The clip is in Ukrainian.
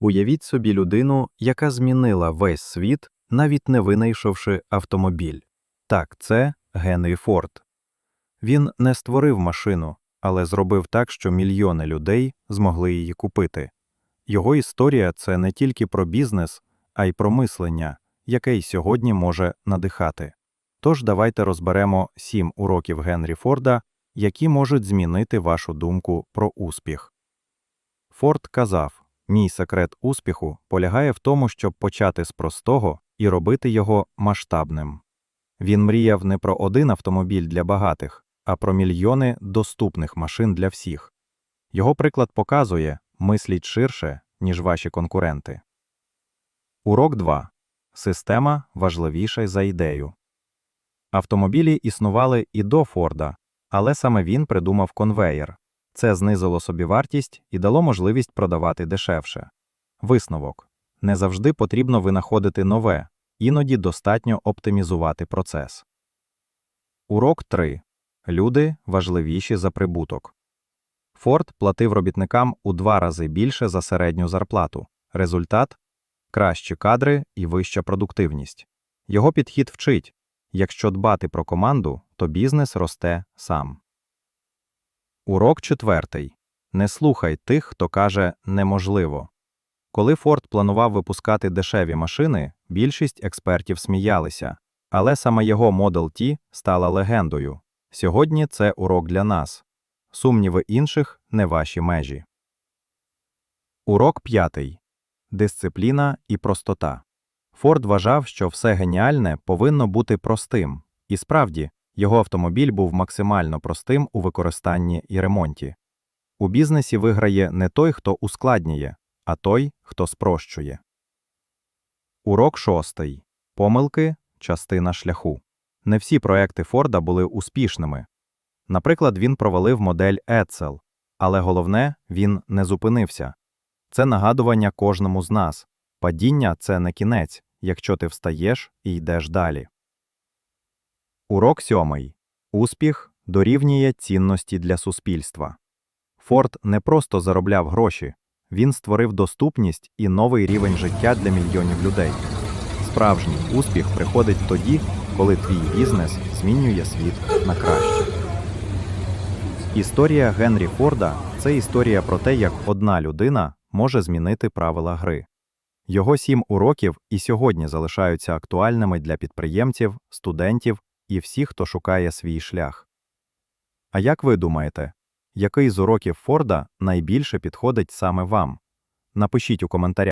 Уявіть собі людину, яка змінила весь світ, навіть не винайшовши автомобіль. Так, це Генрі Форд. Він не створив машину, але зробив так, що мільйони людей змогли її купити. Його історія це не тільки про бізнес, а й про мислення, яке й сьогодні може надихати. Тож давайте розберемо сім уроків Генрі Форда, які можуть змінити вашу думку про успіх. Форд казав: Мій секрет успіху полягає в тому, щоб почати з простого і робити його масштабним. Він мріяв не про один автомобіль для багатих, а про мільйони доступних машин для всіх. Його приклад показує мисліть ширше, ніж ваші конкуренти. Урок 2. Система важливіша за ідею. Автомобілі існували і до Форда, але саме він придумав конвеєр. Це знизило собівартість і дало можливість продавати дешевше. Висновок. Не завжди потрібно винаходити нове, іноді достатньо оптимізувати процес. Урок 3. Люди важливіші за прибуток. Форд платив робітникам у два рази більше за середню зарплату. Результат кращі кадри і вища продуктивність. Його підхід вчить якщо дбати про команду, то бізнес росте сам. Урок четвертий. Не слухай тих, хто каже неможливо. Коли Форд планував випускати дешеві машини, більшість експертів сміялися, але саме його Model T стала легендою. Сьогодні це урок для нас. Сумніви інших не ваші межі. Урок п'ятий. Дисципліна і простота. Форд вважав, що все геніальне повинно бути простим, і справді, його автомобіль був максимально простим у використанні і ремонті. У бізнесі виграє не той, хто ускладнює, а той, хто спрощує. Урок шостий. Помилки частина шляху. Не всі проекти Форда були успішними. Наприклад, він провалив модель Edsel, але головне, він не зупинився. Це нагадування кожному з нас. Падіння це не кінець, якщо ти встаєш і йдеш далі. Урок сьомий. Успіх дорівнює цінності для суспільства. Форд не просто заробляв гроші, він створив доступність і новий рівень життя для мільйонів людей. Справжній успіх приходить тоді, коли твій бізнес змінює світ на краще. Історія Генрі Форда це історія про те, як одна людина може змінити правила гри. Його сім уроків і сьогодні залишаються актуальними для підприємців, студентів і всіх, хто шукає свій шлях. А як ви думаєте, який з уроків Форда найбільше підходить саме вам? Напишіть у коментарях.